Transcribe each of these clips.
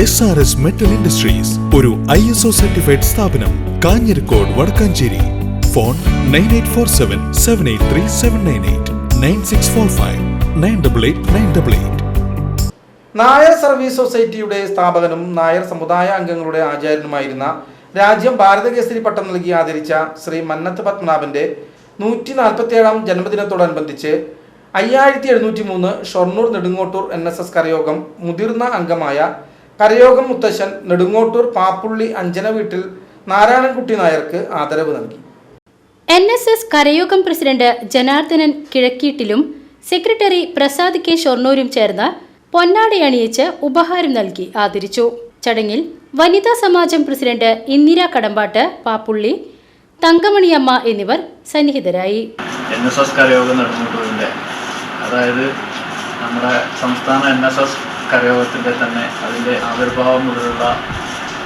S R S metal industries ഒരു I S O certified സ്ഥാപനം Kanjirakode Vadakkanchery. Phone nine eight four seven seven eight three seven nine eight nine six four five nine double eight nine double eight Nair service സൊസൈറ്റിയുടെ സ്ഥാപകനും നായർ സമുദായ അംഗങ്ങളുടെ ആചാര്യനുമായിരുന്ന രാജ്യം ഭാരതകേസരി പട്ടം നൽകി ആദരിച്ച ശ്രീ മന്നത്ത് പത്മനാഭന്റെ നൂറ്റി നാൽപ്പത്തിയേഴാം ജന്മദിനത്തോടനുബന്ധിച്ച് അയ്യായിരത്തി എഴുന്നൂറ്റി മൂന്ന് Shoranur Nedungottur N S S Karayogam മുതിർന്ന അംഗമായ കരയോഗം മുത്തശ്ശൻ നെടുങ്ങോട്ടൂർ പാപ്പുള്ളി അഞ്ജന വീട്ടിൽ നാരായണൻകുട്ടി നായർക്ക് ആദരവ് നൽകി. N S S കരയോഗം president Janardhanan കിഴക്കീട്ടിലും സെക്രട്ടറി പ്രസാദ് കെ ഷൊർണൂരും ചേർന്ന് പൊന്നാട അണിയിച്ച് ഉപഹാരം നൽകി ആദരിച്ചു. ചടങ്ങിൽ വനിതാ സമാജം പ്രസിഡന്റ് ഇന്ദിര കടമ്പാട്ട് പാപ്പുള്ളി തങ്കമണിയമ്മ എന്നിവർ സന്നിഹിതരായി. എൻ എസ് എസ് കരയോഗം നടന്നിട്ടുണ്ട് അതായത് നമ്മുടെ സംസ്ഥാന എൻ എസ് എസ് കരയോഗത്തിന്റെ തന്നെ അതിന്റെ ആവിർഭാവം മുതലുള്ള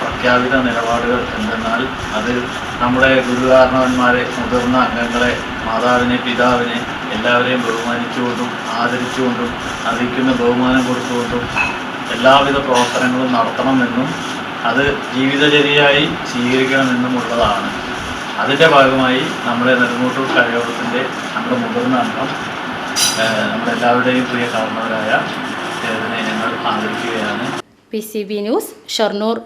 പ്രഖ്യാപിത നിലപാടുകൾ എന്തെന്നാൽ അത് നമ്മുടെ ഗുരുകാരണവന്മാരെ മുതിർന്ന അംഗങ്ങളെ മാതാവിനെ പിതാവിനെ എല്ലാവരെയും ബഹുമാനിച്ചുകൊണ്ടും ആദരിച്ചുകൊണ്ടും അറിയിക്കുന്ന ബഹുമാനം കൊടുത്തുകൊണ്ടും എല്ലാവിധ പ്രവർത്തനങ്ങളും നടത്തണമെന്നും അത് ജീവിതചര്യയായി സ്വീകരിക്കണമെന്നുമുള്ളതാണ്. അതിന്റെ ഭാഗമായി നമ്മുടെ നെടുങ്ങോട്ടൂർ കരയോഗത്തിന്റെ നമ്മുടെ മുതിർന്ന അംഗം നമ്മുടെ എല്ലാവരുടെയും പ്രിയ കാരണവരായ ചേതനെ P C B news Shoranur.